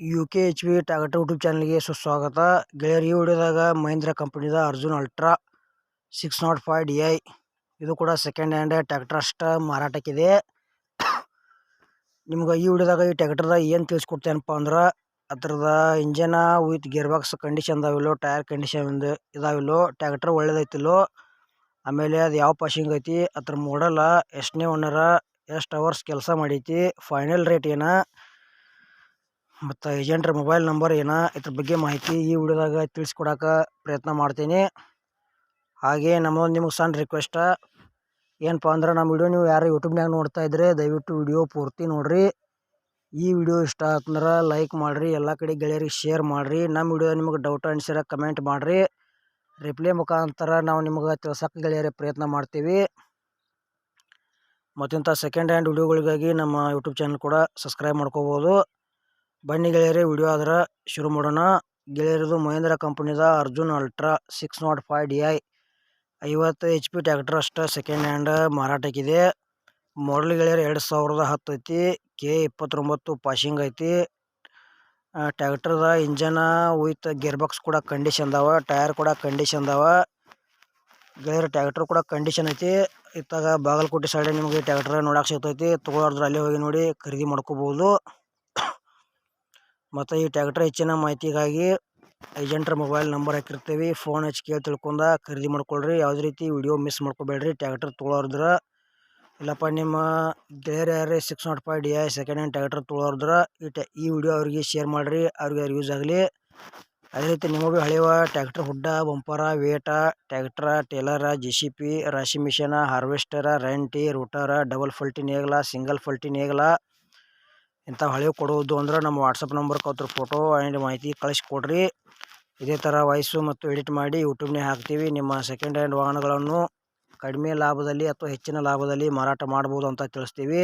U K H V tractor YouTube ಚಾನಲ್ಗೆ ಸುಸ್ವಾಗತ. ಗೆಳೆಯರು ಈ ವಿಡಿಯೋದಾಗ Mahindra ಕಂಪನಿದ Arjun ultra six nought five D I. ಇದು ಕೂಡ ಸೆಕೆಂಡ್ ಹ್ಯಾಂಡ್ ಟ್ಯಾಕ್ಟರ್ ಅಷ್ಟ ಮಾರಾಟಕ್ಕಿದೆ. ನಿಮ್ಗೆ ಈ ವಿಡಿಯೋದಾಗ ಈ ಟ್ಯಾಕ್ಟರ್ದಾಗ ಏನು ತಿಳಿಸ್ಕೊಡ್ತೇನಪ್ಪ ಅಂದ್ರೆ ಅದ್ರದ ಇಂಜನ ವಿತ್ ಗೇರ್ ಬಾಕ್ಸ್ ಕಂಡೀಷನ್ ಇದಾವಿಲ್ಲೋ ಟೈರ್ ಕಂಡೀಷನ್ ಇದಾವಿಲ್ಲೋ ಟ್ಯಾಕ್ಟರ್ ಒಳ್ಳೇದೈತಿಲ್ಲೋ, ಆಮೇಲೆ ಅದು ಯಾವ ಪಾಶಿಂಗ್ ಐತಿ, ಅದ್ರ ಮಾಡಲ್ಲ ಎಷ್ಟನೇ ಓನರ ಎಷ್ಟು ಅವರ್ಸ್ ಕೆಲಸ ಮಾಡೈತಿ ಫೈನಲ್ ರೇಟ್ ಏನ ಮತ್ತು ಏಜೆಂಟ್ರ ಮೊಬೈಲ್ ನಂಬರ್ ಏನ? ಇದ್ರ ಬಗ್ಗೆ ಮಾಹಿತಿ ಈ ವಿಡಿಯೋದಾಗ ತಿಳಿಸ್ಕೊಡಕ ಪ್ರಯತ್ನ ಮಾಡ್ತೀನಿ. ಹಾಗೆ ನಮ್ಮದೊಂದು ನಿಮಗೆ ಸಣ್ಣ ರಿಕ್ವೆಸ್ಟ ಏನಪ್ಪ ಅಂದ್ರೆ ನಮ್ಮ ವಿಡಿಯೋ ನೀವು ಯಾರು ಯೂಟ್ಯೂಬ್ನಾಗ ನೋಡ್ತಾ ಇದ್ರೆ ದಯವಿಟ್ಟು ವಿಡಿಯೋ ಪೂರ್ತಿ ನೋಡ್ರಿ. ಈ ವಿಡಿಯೋ ಇಷ್ಟ ಆತಂದ್ರೆ ಲೈಕ್ ಮಾಡಿರಿ, ಎಲ್ಲ ಕಡೆ ಗೆಳೆಯರಿಗೆ ಶೇರ್ ಮಾಡಿರಿ. ನಮ್ಮ ವಿಡಿಯೋ ನಿಮಗೆ ಡೌಟ್ ಅನ್ಸಿರ ಕಮೆಂಟ್ ಮಾಡಿರಿ. ರಿಪ್ಲೈ ಮುಖಾಂತರ ನಾವು ನಿಮಗೆ ತಿಳ್ಸೋಕೆ ಗೆಳೆಯರ ಪ್ರಯತ್ನ ಮಾಡ್ತೀವಿ. ಮತ್ತಿಂಥ ಸೆಕೆಂಡ್ ಹ್ಯಾಂಡ್ ವಿಡಿಯೋಗಳಿಗಾಗಿ ನಮ್ಮ ಯೂಟ್ಯೂಬ್ ಚಾನಲ್ ಕೂಡ ಸಬ್ಸ್ಕ್ರೈಬ್ ಮಾಡ್ಕೋಬೋದು. ಬನ್ನಿ ಗೆಳೆಯರೇ, ವಿಡಿಯೋ ಆದ್ರೆ ಶುರು ಮಾಡೋಣ. ಗೆಳೆಯರದು Mahindra ಕಂಪನಿದ Arjun ultra six nought five D I ಐವತ್ತು ಎಚ್ ಪಿ ಟ್ಯಾಕ್ಟರ್ ಅಷ್ಟೇ ಸೆಕೆಂಡ್ ಹ್ಯಾಂಡ್ ಮಾರಾಟಕ್ಕಿದೆ. ಮಾಡಲ್ ಗೆಳೆಯರು, ಎರಡು ಸಾವಿರದ ಹತ್ತು ಐತಿ. ಕೆ ಇಪ್ಪತ್ತೊಂಬತ್ತು ಪಾಶಿಂಗ್ ಐತಿ. ಟ್ಯಾಕ್ಟರ್ದ ಇಂಜನ ವಿತ್ ಗೇರ್ ಬಾಕ್ಸ್ ಕೂಡ ಕಂಡೀಷನ್ ಅದಾವ ಟೈರ್ ಕೂಡ ಕಂಡೀಷನ್ ಅದಾವ. ಗೆಳೆಯರು ಟ್ಯಾಕ್ಟರ್ ಕೂಡ ಕಂಡೀಷನ್ ಐತಿ. ಇತ್ತಾಗ ಬಾಗಲಕೋಟೆ ಸೈಡ್ ನಿಮಗೆ ಟ್ಯಾಕ್ಟರ್ ನೋಡಕ್ಕೆ ಸಿಗ್ತೈತಿ. ತೊಗೊಳೋದ್ರ ಅಲ್ಲೇ ಹೋಗಿ ನೋಡಿ, ಖರೀದಿ ಮಾಡ್ಕೋಬೋದು. ಮತ್ತು ಈ ಟ್ಯಾಕ್ಟರ್ ಹೆಚ್ಚಿನ ಮಾಹಿತಿಗಾಗಿ ಏಜೆಂಟ್ರ ಮೊಬೈಲ್ ನಂಬರ್ ಹಾಕಿರ್ತೀವಿ. ಫೋನ್ ಹಚ್ಚಿ ಕೇಳಿ ತಿಳ್ಕೊಂಡ ಖರೀದಿ ಮಾಡ್ಕೊಳ್ರಿ. ಯಾವುದೇ ರೀತಿ ವಿಡಿಯೋ ಮಿಸ್ ಮಾಡ್ಕೋಬೇಡ್ರಿ. ಟ್ಯಾಕ್ಟರ್ ತೊಗೊಳೋದ್ರ ಇಲ್ಲಪ್ಪ ನಿಮ್ಮ ಗೆಳೆಯರು ಯಾರೇ six nought five D I second hand tractor ತೊಗೊಳೋದ್ರ ಈ ಟ್ಯಾ ಈ ವಿಡಿಯೋ ಅವ್ರಿಗೆ ಶೇರ್ ಮಾಡಿರಿ. ಅವ್ರಿಗೆ ಯೂಸ್ ಆಗಲಿ. ಅದೇ ರೀತಿ ನಿಮಗೂ ಹಳೆಯ tractor hood bumper weight tractor trailer J C B ರಾಶಿ ಮಿಷಿನ ಹಾರ್ವೆಸ್ಟರ ರೆಂಟಿ ರೂಟರ ಡಬಲ್ ಫಲ್ಟಿನ್ ನೇಗಲ ಸಿಂಗಲ್ ಫಲ್ಟಿನ್ ನೇಗಲ. ಇಂಥವು ಹಳೆ ಕೊಡುವುದು ಅಂದ್ರೆ ನಮ್ಮ ವಾಟ್ಸಪ್ ನಂಬರ್ ಅದ್ರ ಫೋಟೋ ಆ್ಯಂಡ್ ಮಾಹಿತಿ ಕಳಿಸ್ಕೊಡ್ರಿ. ಇದೇ ಥರ ವಾಯ್ಸು ಮತ್ತು ಎಡಿಟ್ ಮಾಡಿ ಯೂಟ್ಯೂಬ್ನೇ ಹಾಕ್ತೀವಿ. ನಿಮ್ಮ ಸೆಕೆಂಡ್ ಹ್ಯಾಂಡ್ ವಾಹನಗಳನ್ನು ಕಡಿಮೆ ಲಾಭದಲ್ಲಿ ಅಥವಾ ಹೆಚ್ಚಿನ ಲಾಭದಲ್ಲಿ ಮಾರಾಟ ಮಾಡ್ಬೋದು ಅಂತ ತಿಳಿಸ್ತೀವಿ.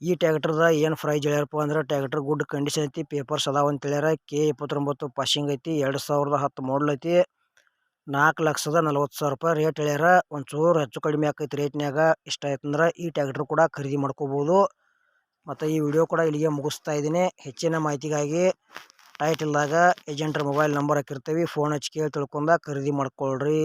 ಈ ಟ್ಯಾಕ್ಟ್ರದ ಏನು ಪ್ರೈಜ್ ಹೇಳ್ಯಾರಪ್ಪ ಅಂದ್ರೆ ಟ್ಯಾಕ್ಟ್ರ್ ಗುಡ್ ಕಂಡೀಷನ್ ಐತಿ ಪೇಪರ್ಸ್ ಅದಾವ ಅಂತ ಹೇಳ್ಯಾರ. ಕೆ ಇಪ್ಪತ್ತೊಂಬತ್ತು ಪಾಶಿಂಗ್ ಐತಿ, ಎರಡು ಸಾವಿರದ ಹತ್ತು ಮಾಡಲ್ ಐತಿ. ನಾಲ್ಕು ಲಕ್ಷದ ನಲ್ವತ್ತು ಸಾವಿರ ರೂಪಾಯಿ ರೇಟ್ ಹೇಳ್ಯಾರ. ಒಂಚೂರು ಹೆಚ್ಚು ಕಡಿಮೆ ಆಕೈತಿ ರೇಟ್ನ್ಯಾಗ ಇಷ್ಟ ಆಯ್ತಂದ್ರೆ ಈ ಟ್ಯಾಕ್ಟ್ರ್ ಕೂಡ ಖರೀದಿ ಮಾಡ್ಕೋಬೋದು. ಮತ್ತು ಈ ವಿಡಿಯೋ ಕೂಡ ಇಲ್ಲಿಗೆ ಮುಗಿಸ್ತಾ ಇದ್ದೀನಿ. ಹೆಚ್ಚಿನ ಮಾಹಿತಿಗಾಗಿ ಟೈಟಲ್ದಾಗ ಏಜೆಂಟ್ರ ಮೊಬೈಲ್ ನಂಬರ್ ಹಾಕಿರ್ತೀವಿ. ಫೋನ್ ಹಚ್ಚಿ ಕೇಳಿ ತಿಳ್ಕೊಂಡ ಖರೀದಿ ಮಾಡ್ಕೊಳ್ರಿ.